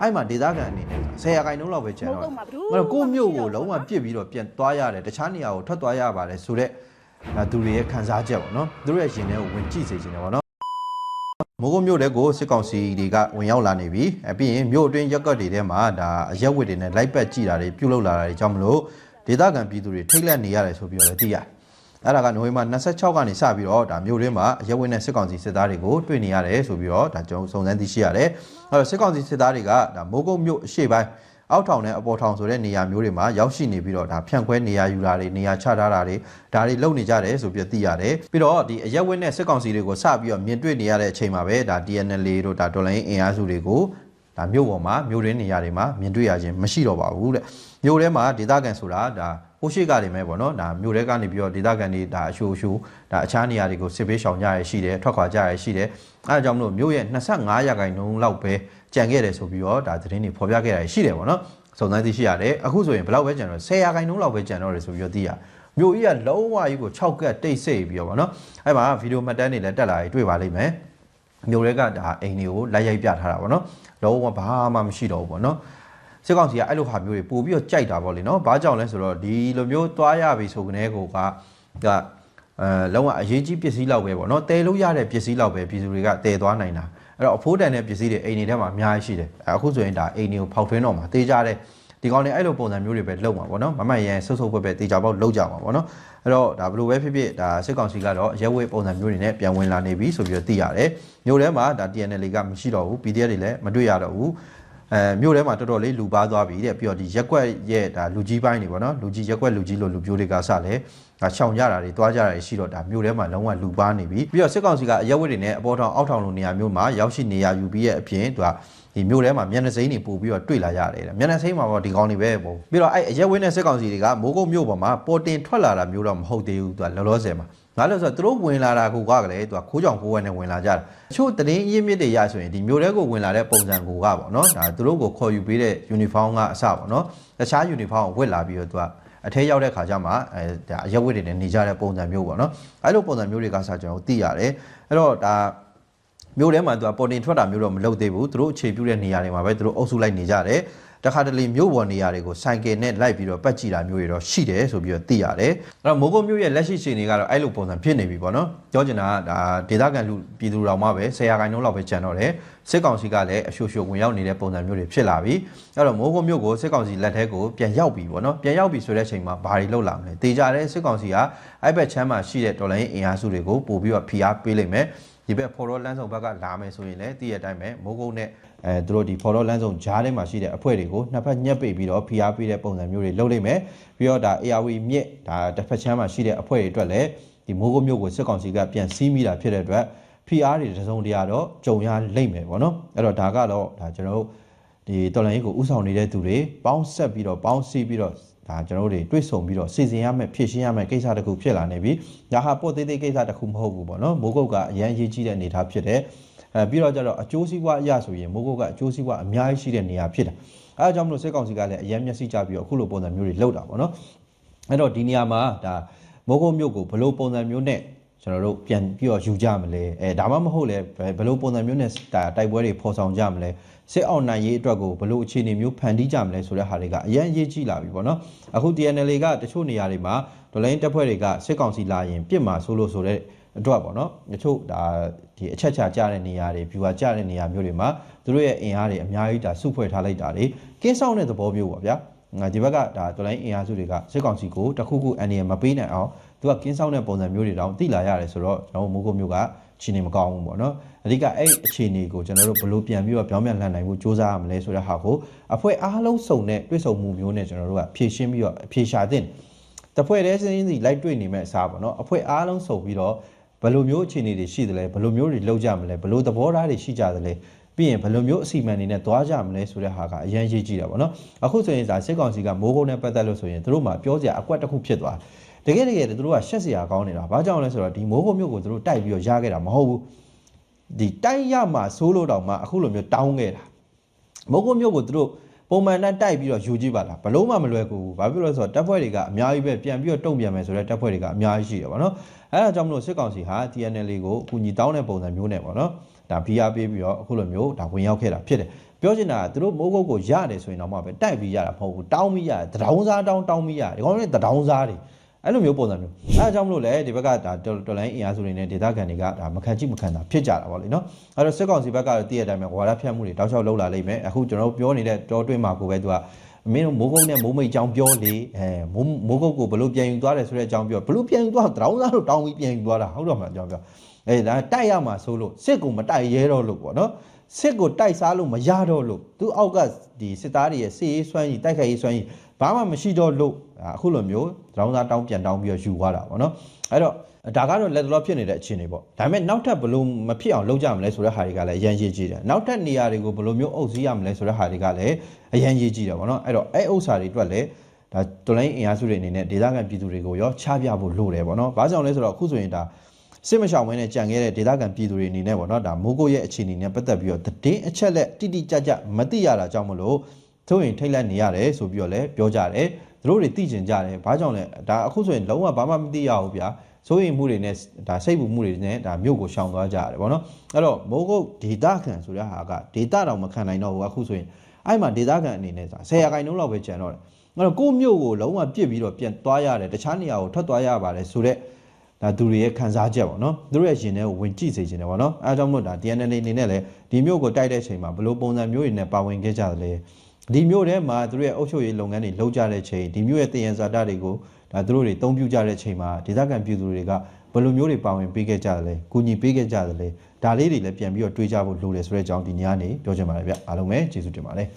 အဲ့မှာဒေသခံအနေနဲ့ဆယ်ရာခိုင်နှုန်းလောက်ပဲကျန်တော့တယ်အဲ့တော့ကိုယ့်မြို့ကိုလုံးဝပြစ်ပြီးတော့ပြန်သွားရတယ်တခြားနေရာကိုထွက်သွားရပါတယ်ဆိုတော့ဒါသူတွေရဲ့ခံစားချက်ပေါ့နော်သူတို့ရဲ့ရင်ထဲကိုဝင်ကြည့်စေချင်တယ်ပေါ့နော်မိုးကုတ်မြို့တဲကိုစစ်ကောင်စီတွေကဝင်ရောက်လာနေပြီအပြီးရင်မြို့အတွင်းရက်ကွက်တွေထဲမှာဒါအရက်ဝစ်တွေနဲ့လိုက်ပတ်ကြည့်တာတွေပြုလုပ်လာတာတွေကြောင့်မလို့ဒေသခံပြည်သူတွေထိတ်လန့်နေရတယ်ဆိုပြီးတော့လည်းသိရတယ် အဲ့ဒါကနိုဝင်ဘာ26ကနေစပြီးတော့ဒါမြို့တွင်းမှာအရက်ဝစ်နဲ့စစ်ကောင်စီစစ်သားတွေကိုတွေ့နေရတယ်ဆိုပြီးတော့ဒါကျွန်တော်စုံစမ်းသိရှိရတယ်အဲ့တော့စစ်ကောင်စီစစ်သားတွေကဒါမိုးကုတ်မြို့အရှေ့ပိုင်းအောက်ထောင်နဲ့အပေါ်ထောင်ဆိုတဲ့နေရာမျိုးတွေမှာရောက်ရှိနေပြီးတော့ဒါဖြန့်ခွဲနေရာယူတာတွေနေရာချထားတာတွေဒါတွေလုပ်နေကြတယ်ဆိုပြီးတော့သိရတယ်ပြီးတော့ဒီအရက်ဝက်နဲ့စစ်ကောင်စီတွေကိုစပြီးတော့မြင်တွေ့နေရတဲ့အချိန်မှာပဲဒါ DNL တို့ဒါဒေါ်လာရင်းအင်အားစုတွေကိုဒါမြို့ပေါ်မှာမြို့ရင်းနေရာတွေမှာမြင်တွေ့ရခြင်းမရှိတော့ပါဘူးတဲ့မြို့ထဲမှာဒေသခံဆိုတာဒါ ဟိုရှိကတွေမဲ့ပေါ့နော်ဒါမြို့ထဲကနေပြီးတော့ဒေသခံတွေဒါအရှိုးအရှိုးဒါအခြားနေရာတွေကိုစစ်ပေးရှောင်ကြရရှိတယ်ထွက်ခွာကြရရှိတယ်အဲဒါကြောင့်မလို့မြို့ရဲ့25ရာခိုင်နှုန်းလောက်ပဲကြံခဲ့တယ်ဆိုပြီးတော့ဒါသတင်းတွေဖော်ပြခဲ့တာရှိတယ်ပေါ့နော်စုံစမ်းသိရှိရတယ်အခုဆိုရင်ဘယ်လောက်ပဲကြံတော့10ရာခိုင်နှုန်းလောက်ပဲကြံတော့တယ်ဆိုပြီးတော့သိရမြို့ကြီးကလုံးဝကြီးကို6ကက်တိတ်ဆိတ်ပြီးတော့ပေါ့နော်အဲ့မှာဗီဒီယိုမှတ်တမ်းတွေလည်းတက်လာပြီးတွေ့ပါလိမ့်မယ်မြို့တွေကဒါအိမ်တွေကိုလိုက်ရိုက်ပြထားတာပေါ့နော်လုံးဝဘာမှမရှိတော့ဘူးပေါ့နော် စစ်ကောင်စီကအဲ့လိုဟာမျိုးတွေပို့ပြီးတော့ကြိုက်တာပေါ့လေနော်။ဘာကြောင့်လဲဆိုတော့ဒီလိုမျိုးသွားရပြီဆိုကနေကိုကကအဲလုံးဝအရေးကြီးပစ္စည်းလောက်ပဲပေါ့နော်။တဲလို့ရတဲ့ပစ္စည်းလောက်ပဲပြည်သူတွေကတဲသွားနိုင်တာ။အဲ့တော့အဖိုးတန်တဲ့ပစ္စည်းတွေအိမ်တွေထဲမှာအများကြီးရှိတယ်။အခုဆိုရင်ဒါအိမ်တွေကိုဖောက်ထွင်းတော့မှာတေးကြတယ်။ဒီကောင်တွေအဲ့လိုပုံစံမျိုးတွေပဲလုပ်မှာပေါ့နော်။မမရန်ဆုပ်ဆုပ်ပဲပဲတေးကြပေါက်လုပ်ကြမှာပေါ့နော်။အဲ့တော့ဒါဘယ်လိုပဲဖြစ်ဖြစ်ဒါစစ်ကောင်စီကတော့ရဲဝဲပုံစံမျိုးတွေနဲ့ပြန်ဝင်လာနေပြီဆိုပြီးတော့သိရတယ်။မျိုးထဲမှာဒါ TNL ကမရှိတော့ဘူး PDF တွေလည်းမတွေ့ရတော့ဘူး။ အဲမြို့ထဲမှာတော်တော်လေးလူပါသွားပြီတဲ့ပြီးတော့ဒီရက်ကွက်ရဲ့ဒါလူကြီးပိုင်းတွေပေါ့နော်လူကြီးရက်ကွက်လူကြီးလို့လူပြိုတွေကစလဲ ဒါရှောင်ကြတာတွေတွားကြတာတွေရှိတော့ဒါမြို့ထဲမှာလုံးဝလူပါနေပြီပြီးတော့စစ်ကောင်စီကအရက်ဝက်တွေနဲ့အပေါ်ထောင်အောက်ထောင်လိုနေရာမျိုးမှာရောက်ရှိနေရယူပြီးရဲ့အပြင်သူကဒီမြို့ထဲမှာမျက်နှာစိမ်းတွေပို့ပြီးတော့တွေ့လာရတယ်တဲ့မျက်နှာစိမ်းမှာပေါ့ဒီကောင်းတွေပဲပေါ့ပြီးတော့အဲ့အရက်ဝက်နဲ့စစ်ကောင်စီတွေကမိုးကုတ်မြို့ပေါ်မှာပေါ်တင်ထွက်လာတာမျိုးတော့မဟုတ်သေးဘူးသူကလောလောဆယ်မှာငါလို့ဆိုတော့သူတို့ဝင်လာတာကိုကလည်းသူကခိုးကြောင်ခိုးဝဲနဲ့ဝင်လာကြတာအချို့တရင်ရင်းမြစ်တွေရဆိုရင်ဒီမြို့ထဲကိုဝင်လာတဲ့ပုံစံကိုကပေါ့နော်ဒါသူတို့ကိုခေါ်ယူပေးတဲ့ယူနီဖောင်းကအစပေါ့နော်တခြားယူနီဖောင်းကိုဝတ်လာပြီးတော့သူက အထဲရောက်တဲ့ခါကျမှအဲဒါအရက်ဝတ်တွေနဲ့နေကြတဲ့ပုံစံမျိုးပေါ့နော်အဲလိုပုံစံမျိုးတွေကစကျွန်တော်သိရတယ်အဲ့တော့ဒါမြို့ထဲမှာသူကပေါ်တင်ထွက်တာမျိုးတော့မလုပ်သေးဘူးသူတို့အခြေပြုတဲ့နေရာတွေမှာပဲသူတို့အုပ်စုလိုက်နေကြတယ် တခါတလေမြို့ပေါ်နေရာတွေကိုဆိုင်ကယ်နဲ့လိုက်ပြီးတော့ပတ်ကြည့်တာမျိုးတွေတော့ရှိတယ်ဆိုပြီးတော့သိရတယ်အဲ့တော့မိုးကုတ်မြို့ရဲ့လက်ရှိအခြေအနေကတော့အဲ့လိုပုံစံဖြစ်နေပြီပေါ့နော်ပြောချင်တာကဒါဒေသခံလူပြည်သူတော်မှပဲဆယ်ရာခိုင်နှုန်းလောက်ပဲကျန်တော့တယ်စစ်ကောင်စီကလည်းအရှို့ရှို့ဝင်ရောက်နေတဲ့ပုံစံမျိုးတွေဖြစ်လာပြီအဲ့တော့မိုးကုတ်မြို့ကိုစစ်ကောင်စီလက်ထဲကိုပြန်ရောက်ပြီပေါ့နော်ပြန်ရောက်ပြီဆိုတဲ့အချိန်မှာဘာတွေလုပ်လာမလဲတေကြတဲ့စစ်ကောင်စီကအဲ့ဘက်ချမ်းမှာရှိတဲ့ဒေါ်လာရင်းအင်အားစုတွေကိုပို့ပြီးတော့ဖိအားပေးလိုက်မယ် ဒီဘက်ဖော်တော်လန်းဆောင်ဘက်ကလာမယ်ဆိုရင်လည်းတည့်ရတိုင်းပဲမိုးကုတ်နဲ့အဲသူတို့ဒီဖော်တော်လန်းဆောင်ဂျားထဲမှာရှိတဲ့အဖွဲ့တွေကိုနှစ်ဖက်ညှက်ပိတ်ပြီးတော့ဖိအားပေးတဲ့ပုံစံမျိုးတွေလုပ်လိုက်မယ်ပြီးတော့ဒါ ARV မြစ်ဒါတစ်ဖက်ချမ်းမှာရှိတဲ့အဖွဲ့တွေအတွက်လည်းဒီမိုးကုတ်မြို့ကိုစစ်ကောင်စီကပြန်စီးမိတာဖြစ်တဲ့အတွက်ဖိအားတွေတစုံတရာတော့ကြုံရလိမ့်မယ်ပေါ့နော်အဲ့တော့ဒါကတော့ဒါကျွန်တော်တို့ဒီတော်လိုင်းကြီးကိုဥဆောင်နေတဲ့သူတွေပေါင်းဆက်ပြီးတော့ပေါင်းစည်းပြီးတော့ ဒါကျွန်တော်တို့တွေတွေ့ဆုံပြီးတော့စီစဉ်ရမယ်ဖြည့်ရှင်းရမယ်ကိစ္စတစ်ခုဖြစ်လာနေပြီ။ဒါဟာပို့သေးသေးကိစ္စတစ်ခုမဟုတ်ဘူးပေါ့နော်။မိုးကုတ်ကအရန်ရေးကြီးတဲ့အနေအထားဖြစ်တယ်။အဲပြီးတော့ကျတော့အကျိုးစီးပွားအရဆိုရင်မိုးကုတ်ကအကျိုးစီးပွားအများကြီးရှိတဲ့နေရာဖြစ်တယ်။အဲအကြောင်းမလို့စစ်ကောင်စီကလည်းအရန်မျက်စိကြပြီးတော့အခုလိုပုံစံမျိုးတွေလုပ်တာပေါ့နော်။အဲ့တော့ဒီနေရာမှာဒါမိုးကုတ်မြို့ကိုဘယ်လိုပုံစံမျိုးနဲ့ ကျွန်တော်တို့ပြန်ပြီးတော့ယူကြမလဲအဲဒါမှမဟုတ်လဲဘယ်လိုပုံစံမျိုးနဲ့ဒါတိုက်ပွဲတွေဖော်ဆောင်ကြမလဲစစ်အောင်နိုင်ရေးအတွက်ကိုဘယ်လိုအခြေအနေမျိုးဖန်တီးကြမလဲဆိုတဲ့ဟာတွေကအရင်အရေးကြီးလာပြီပေါ့နော်အခု TNL ကတချို့နေရာတွေမှာဒေါ်လာရင်းတပ်ဖွဲ့တွေကစစ်ကောင်စီလာရင်ပြစ်မှာဆိုလို့ဆိုတဲ့အတွက်ပေါ့နော်တချို့ဒါဒီအချက်ချာကြတဲ့နေရာတွေ viewer ကြတဲ့နေရာမျိုးတွေမှာသူတို့ရဲ့အင်အားတွေအများကြီးဒါစုဖွဲ့ထားလိုက်တာတွေကင်းဆောင်တဲ့သဘောမျိုးပေါ့ဗျာ ငါဒီဘက်ကဒါဒေါ်လာရင်းအင်အားစုတွေကစစ်ကောင်စီကိုတခုခုအန်ဒီမပေးနိုင်အောင်သူကကင်းဆောင်တဲ့ပုံစံမျိုးတွေတောင်သိလာရတယ်ဆိုတော့ကျွန်တော်တို့မိုးကုတ်မျိုးကချင်းနေမကောင်းဘူးပေါ့နော်အဓိကအဲ့အခြေအနေကိုကျွန်တော်တို့ဘယ်လိုပြန်ပြီးတော့ပြောင်းပြန်လှန်နိုင်ဖို့စ조사ရမလဲဆိုတဲ့ဟာကိုအဖွဲ့အားလုံးစုံတဲ့တွေ့ဆုံမှုမျိုးနဲ့ကျွန်တော်တို့ကဖြည့်ရှင်းပြီးတော့ဖြည့်ရှာတဲ့တဖွဲ့တည်းစင်းစီလိုက်တွေ့နေမဲ့အစားပေါ့နော်အဖွဲ့အားလုံးစုံပြီးတော့ဘယ်လိုမျိုးအခြေအနေတွေရှိသလဲဘယ်လိုမျိုးတွေလောက်ကြမလဲဘယ်လိုသဘောထားတွေရှိကြသလဲ ပြီးရင်ဘယ်လိုမျိုးအစီအမံတွေနဲ့သွားကြမလဲဆိုတဲ့ဟာကအရင်ရေးကြည့်တာပေါ့နော်အခုဆိုရင်ဒါစစ်ကောင်စီကမိုးကုန်းနဲ့ပတ်သက်လို့ဆိုရင်တို့မှပြောစရာအကွက်တစ်ခုဖြစ်သွားတယ်တကယ်တကယ်သူတို့ကရှက်စရာကောင်းနေတာဘာကြောင့်လဲဆိုတော့ဒီမိုးကုန်းမြို့ကိုသူတို့တိုက်ပြီးတော့ရခဲ့တာမဟုတ်ဘူးဒီတိုက်ရမှာစိုးလို့တောင်မှအခုလိုမျိုးတောင်းခဲ့တာမိုးကုန်းမြို့ကိုသူတို့ပုံမှန်နဲ့တိုက်ပြီးတော့ယူကြည့်ပါလားဘလို့မှမလွယ်ကူဘူးဘာဖြစ်လို့လဲဆိုတော့တပ်ဖွဲ့တွေကအများကြီးပဲပြန်ပြီးတော့တုံ့ပြန်မယ်ဆိုတော့တပ်ဖွဲ့တွေကအများကြီးရှိတယ်ဗောနော်အဲဒါကြောင့်မလို့စစ်ကောင်စီဟာ TNL ကိုအကူညီတောင်းတဲ့ပုံစံမျိုးနဲ့ဗောနော် ဒါ VR ပေးပြီးတော့အခုလိုမျိုးဒါဝင်ရောက်ခဲ့တာဖြစ်တယ်ပြောချင်တာကသူတို့မိုးကုတ်ကိုရတယ်ဆိုရင်တော့မှပဲတိုက်ပြီးရတာမဟုတ်ဘူးတောင်းပြီးရတယ်တဒေါင်းစားတောင်းတောင်းပြီးရတယ်ဒီကောင်တွေတဒေါင်းစားတွေအဲ့လိုမျိုးပုံစံမျိုးအဲအကြောင်းမလို့လေဒီဘက်ကဒါတော်လိုင်းအင်အားစုတွေနဲ့ဒေသခံတွေကဒါမခံကြည့်မခံတာဖြစ်ကြတာပေါ့လေနော်အဲ့တော့စစ်ကောင်စီဘက်ကတော့တည့်ရတဲ့အတိုင်းပဲဝါဒဖြတ်မှုတွေတောက်လျှောက်လှုပ်လာလိမ့်မယ်အခုကျွန်တော်တို့ပြောနေတဲ့တောတွင်းမှာကိုပဲသူကမင်းတို့မိုးကုတ်နဲ့မိုးမိတ်အကြောင်းပြောလေအဲမိုးမိုးကုတ်ကိုဘလို့ပြန်ယူသွားတယ်ဆိုတဲ့အကြောင်းပြောဘလို့ပြန်ယူသွားတဒေါင်းစားလို့တောင်းပြီးပြန်ယူသွားတာဟုတ်တော့မှအကြောင်းပြော အဲဒါတိုက်ရမှာဆိုလို့စစ်ကိုမတိုက်ရဲတော့လို့ပေါ့နော်စစ်ကိုတိုက်စားလို့မရတော့လို့သူအောက်ကဒီစစ်သားတွေရဲ့စစ်ရေးစွမ်းရည်တိုက်ခိုက်ရေးစွမ်းရည်ဘာမှမရှိတော့လို့အခုလိုမျိုးတောင်းစားတောင်းပြန်တောင်းပြီးတော့ယူသွားတာပေါ့နော်အဲ့တော့ဒါကတော့လက်တော်ဖြစ်နေတဲ့အခြေအနေပေါ့ဒါပေမဲ့နောက်ထပ်ဘလို့မဖြစ်အောင်လုပ်ကြမလဲဆိုတဲ့ဟာတွေကလည်းအရန်ရေးကြည့်တယ်နောက်ထပ်နေရာတွေကိုဘလို့မျိုးအုပ်စီးရမလဲဆိုတဲ့ဟာတွေကလည်းအရန်ရေးကြည့်တယ်ပေါ့နော်အဲ့တော့အဲ့ဥစ္စာတွေအတွက်လည်းဒါတော်လိုင်းအင်အားစုတွေအနေနဲ့ဒေသခံပြည်သူတွေကိုရောချပြဖို့လိုတယ်ပေါ့နော်ဘာကြောင့်လဲဆိုတော့အခုဆိုရင်ဒါ စစ်မရှောင်ဝင်းနဲ့ကြံခဲ့တဲ့ဒေသခံပြည်သူတွေအနေနဲ့ပေါ့နော်ဒါမိုးကိုရဲ့အခြေအနေနဲ့ပတ်သက်ပြီးတော့တည်င်းအချက်လက်တိတိကျကျမသိရတာကြောင့်မလို့သူရင်ထိတ်လက်နေရတယ်ဆိုပြီးတော့လည်းပြောကြတယ်သူတို့တွေသိကျင်ကြတယ်ဘာကြောင့်လဲဒါအခုဆိုရင်လုံးဝဘာမှမသိရဘူးဗျာစိုးရိမ်မှုတွေနဲ့ဒါစိတ်ပူမှုတွေနဲ့ဒါမြို့ကိုရှောင်သွားကြရတယ်ပေါ့နော်အဲ့တော့မိုးကုတ်ဒေတာခံဆိုတဲ့ဟာကဒေတာတောင်မခံနိုင်တော့ဘူးအခုဆိုရင်အဲ့မှာဒေတာခံအနေနဲ့ဆို10ရာခိုင်နှုန်းလောက်ပဲကျန်တော့တယ်အဲ့တော့ကိုမြို့ကိုလုံးဝပြစ်ပြီးတော့ပြန်သွားရတယ်တခြားနေရာကိုထွက်သွားရပါတယ်ဆိုတော့ ဒါသူတွေရဲ့ခံစားချက်ပေါ့နော်သူတို့ရဲ့ရင်ထဲကိုဝင်ကြည့်စေချင်တယ်ပေါ့နော်အဲအကြောင်းမို့ဒါ DNA အနေနဲ့လည်းဒီမျိုးကိုတိုက်တဲ့အချိန်မှာဘယ်လိုပုံစံမျိုးတွေနဲ့ပါဝင်ခဲ့ကြသလဲဒီမျိုးထဲမှာသူတို့ရဲ့အုပ်ချုပ်ရေးလုပ်ငန်းတွေလုပ်ကြတဲ့ချိန်ဒီမျိုးရဲ့တည်ရန်ဇာတာတွေကိုဒါသူတို့တွေတုံးပြကြတဲ့ချိန်မှာဒေသခံပြည်သူတွေကဘယ်လိုမျိုးတွေပါဝင်ပေးခဲ့ကြသလဲကူညီပေးခဲ့ကြသလဲဒါလေးတွေလည်းပြန်ပြီးတော့တွေးကြဖို့လိုတယ်ဆိုတဲ့အကြောင်းဒီညနေပြောချင်ပါတယ်ဗျအားလုံးပဲကျေးဇူးတင်ပါတယ်